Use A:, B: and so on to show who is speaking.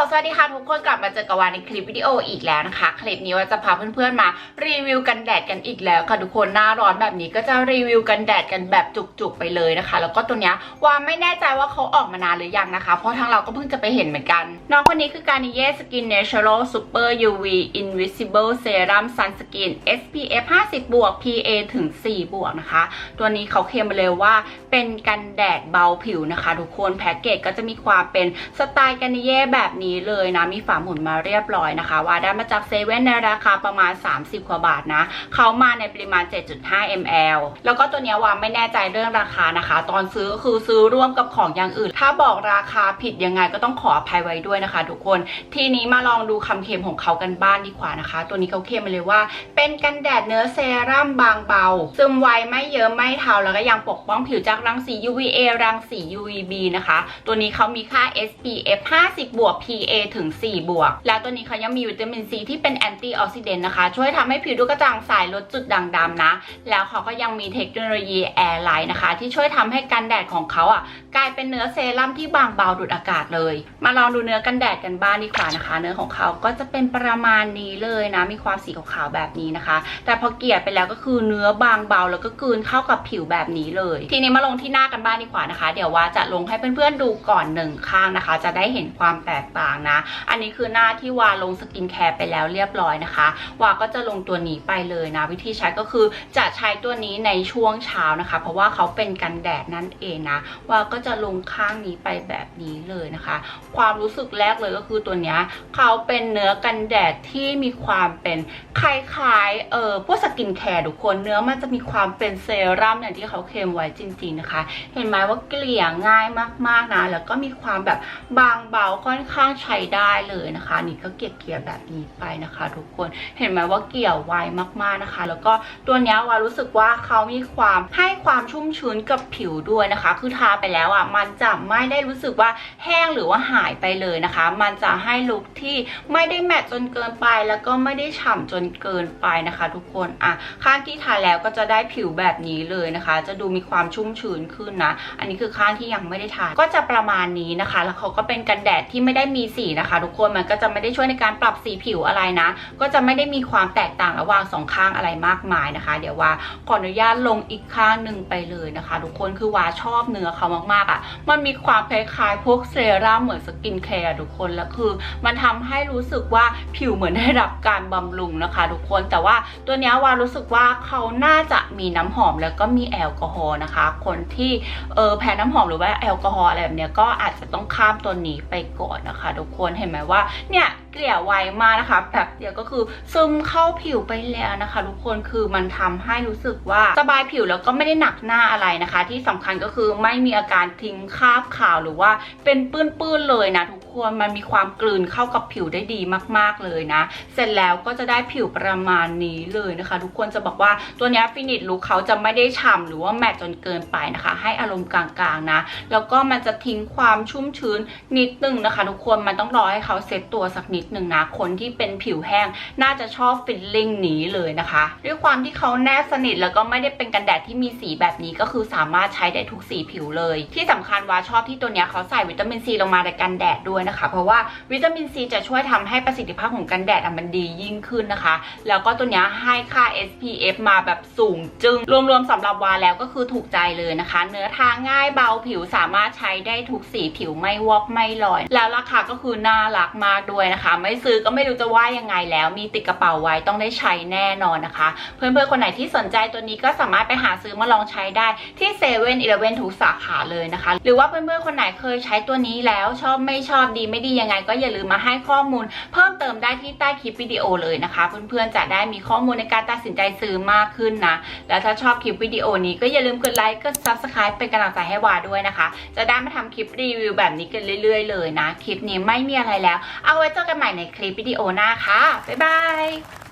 A: ลสวัสดีค่ะทุกคนกลับมาเจอกับวานในคลิปวิดีโออีกแล้วนะคะ คลิปนี้ว่าจะพาเพื่อนๆมารีวิวกันแดดกันอีกแล้วค่ะทุกคนหน้าร้อนแบบนี้ก็จะรีวิวกันแดดกันแบบจุกๆไปเลยนะคะ แล้วก็ตัวเนี้ยว่าไม่แน่ใจว่าเขาออกมานานหรือยังนะคะ เพราะทางเราก็เพิ่งจะไปเห็นเหมือนกัน น้องคนนี้คือการนิเย่สกินเนเชอรัลซูเปอร์ UV Invisible Serum Sunscreen SPF 50บวก PA ถึง4บวกนะคะ ตัวนี้เขาเคลมมาเลยว่าเป็นกันแดดเบาผิวนะคะ ทุกคนแพ็กเกจก็จะมีความเป็นสไตล์กันนิเย่แบบนี้เลยนะ มีฝาหมุนมาเรียบร้อยนะคะ ว่าได้มาจากเซเว่นในราคาประมาณ 30กว่าบาทนะเขามาในปริมาณ 7.5 ml แล้วก็ตัวเนี้ยว่าไม่แน่ใจเรื่องราคานะคะ ตอนซื้อก็คือซื้อร่วมกับของอย่างอื่น ถ้าบอกราคาผิดยังไงก็ต้องขออภัยไว้ด้วยนะคะ ทุกคน ทีนี้มาลองดูคำเคลมของเขากันบ้านดีกว่านะคะ ตัวนี้เขาเคลมมาเลยว่า เป็นกันแดดเนื้อเซรั่มบางเบา ซึมไวไม่เยิ้มไม่เทาแล้วก็ยังปกป้องผิวจากรังสี UVA รังสี UVB นะคะ ตัวนี้เขามีค่า SPF 50บวก P PA ถึง 4 บวก แล้วตัวนี้เขายังมีวิตามินซีที่เป็นแอนตี้ออกซิเดนต์นะคะ ช่วยทำให้ผิวดูกระจ่างใสลดจุดด่างดำนะ แล้วเขาก็ยังมีเทคโนโลยีแอร์ไลน์นะคะ ที่ช่วยทำให้กันแดดของเขาอะกลายเป็นเนื้อเซรั่มที่บางเบาดูดอากาศเลย มาลองดูเนื้อกันแดดกันบ้างดีกว่านะคะ เนื้อของเขาก็จะเป็นประมาณนี้เลยนะ มีความสีขาวๆแบบนี้นะคะ แต่พอเกลี่ยไปแล้วก็คือเนื้อบางเบาแล้วก็กลืนเข้ากับผิวแบบนี้เลย ทีนี้มาลงที่หน้ากันบ้างดีกว่านะคะ เดี๋ยวว่าจะลงให้เพื่อนๆดูก่อนหนึ่งข้างนะคะ จะได้เห็นความแตกต่างนะ อันนี้คือหน้าที่วาลงสกินแคร์ไปแล้วเรียบร้อยนะคะ วาก็จะลงตัวนี้ไปเลยนะ วิธีใช้ก็คือจะใช้ตัวนี้ในช่วงเช้านะคะ เพราะว่าเขาเป็นกันแดดนั่นเองนะวาก็จะลงข้างนี้ไปแบบนี้เลยนะคะ ความรู้สึกแรกเลยก็คือตัวนี้เขาเป็นเนื้อกันแดดที่มีความเป็นคล้ายๆเออพวกสกินแคร์ทุกคนเนื้อมันจะมีความเป็นเซรั่มอย่างที่เขาเคลมไว้จริง ๆนะคะ เห็นไหมว่าเกลี่ยง่ายมากๆนะแล้วก็มีความแบบบางเบาค่อนข้างใช้ได้เลยนะคะ นี่ก็เกลี่ยแบบนี้ไปนะคะ ทุกคนเห็นไหมว่าเกลี่ยวไวมากๆนะคะ แล้วก็ตัวนี้วารู้สึกว่าเขามีความให้ความชุ่มชื้นกับผิวด้วยนะคะ คือทาไปแล้วอะมันจะไม่ได้รู้สึกว่าแห้งหรือว่าหายไปเลยนะคะ มันจะให้ลุคที่ไม่ได้แมตต์จนเกินไป แล้วก็ไม่ได้ฉ่ำจนเกินไปนะคะ ทุกคนอะข้างที่ทาแล้วก็จะได้ผิวแบบนี้เลยนะคะ จะดูมีความชุ่มชื้นขึ้นนะ อันนี้คือข้างที่ยังไม่ได้ทาก็จะประมาณนี้นะคะ แล้วเขาก็เป็นกันแดดที่ไม่ได้มีีสีนะคะ ทุกคนมันก็จะไม่ได้ช่วยในการปรับสีผิวอะไรนะ ก็จะไม่ได้มีความแตกต่างระหว่างสองข้างอะไรมากมายนะคะ เดี๋ยวว่าขออนุญาตลงอีกข้างหนึ่งไปเลยนะคะ ทุกคนคือว่าชอบเนื้อเขามากๆอะ่ะ มันมีความคล้ายๆพวกเซรั่มเหมือนสกินแคร์ทุกคนแล้วคือ มันทำให้รู้สึกว่าผิวเหมือนได้รับการบำรุงนะคะ ทุกคนแต่ว่าตัวนี้ยวารู้สึกว่าเขาน่าจะมีน้ำหอมแล้วก็มีแอลกอฮอล์นะคะ คนที่เออแพ้น้ำหอมหรือว่าแอลกอฮอล์อะไรแบบเนี้ยก็อาจจะต้องข้ามตัวนี้ไปก่อนนะคะทุกคนเห็นไหมว่าเนี่ย เกลี่ยไวมากนะคะแบบเดียวก็คือซึมเข้าผิวไปแล้วนะคะทุกคนคือมันทำให้รู้สึกว่าสบายผิวแล้วก็ไม่ได้หนักหน้าอะไรนะคะ ที่สำคัญก็คือไม่มีอาการทิ้งคราบขาวหรือว่าเป็นปื้นๆเลยนะทุกคนมันมีความกลืนเข้ากับผิวได้ดีมาก ๆเลยนะ เสร็จแล้วก็จะได้ผิวประมาณนี้เลยนะคะ ทุกคนจะบอกว่าตัวนี้ฟินิชลุคเขาจะไม่ได้ฉ่ำหรือว่าแมตจนเกินไปนะคะ ให้อารมณ์กลางๆนะ แล้วก็มันจะทิ้งความชุ่มชื้นนิดนึงนะคะ ทุกคนมันต้องรอให้เขาเซ็ตตัวสักนิดนึงนะ คนที่เป็นผิวแห้งน่าจะชอบฟิลลิ่งนี้เลยนะคะ ด้วยความที่เขาแนบสนิทแล้วก็ไม่ได้เป็นกันแดดที่มีสีแบบนี้ก็คือสามารถใช้ได้ทุกสีผิวเลย ที่สำคัญว่าชอบที่ตัวเนี้ยเขาใส่วิตามินซีลงมาในกันแดดด้วยนะคะ เพราะว่าวิตามินซีจะช่วยทำให้ประสิทธิภาพของกันแดดมันดียิ่งขึ้นนะคะ แล้วก็ตัวเนี้ยให้ค่า SPF มาแบบสูงจึงรวมๆสำหรับวาแล้วก็คือถูกใจเลยนะคะ เนื้อทาง่ายเบาผิวสามารถใช้ได้ทุกสีผิวไม่วอกไม่ลอย แล้วราคาก็คือน่ารักมากด้วยนะคะไม่ซื้อก็ไม่รู้จะว่ายังไงแล้ว มีติดกระเป๋าไว้ต้องได้ใช้แน่นอนนะคะ เพื่อนๆคนไหนที่สนใจตัวนี้ก็สามารถไปหาซื้อมาลองใช้ได้ที่เซเว่นอีเลฟเว่นทุกสาขาเลยนะคะ หรือว่าเพื่อนๆคนไหนเคยใช้ตัวนี้แล้วชอบไม่ชอบดีไม่ดียังไง ก็อย่าลืมมาให้ข้อมูล เพิ่มเติมได้ที่ใต้คลิปวิดีโอเลยนะคะ เพื่อนๆจะได้มีข้อมูลในการตัดสินใจซื้อมากขึ้นนะ แล้วถ้าชอบคลิปวิดีโอนี้ก็อย่าลืมกดไลค์กด subscribe เป็นกำลังใจให้วาด้วยนะคะ จะได้มาทำคลิปรีวิวแบบนี้กันเรื่อย ๆ เลยนะ คลิปนี้ไม่มีอะไรแล้ว เอาไว้เจอกันใหม่ในคลิปวิดีโอหน้าค่ะ บ๊ายบาย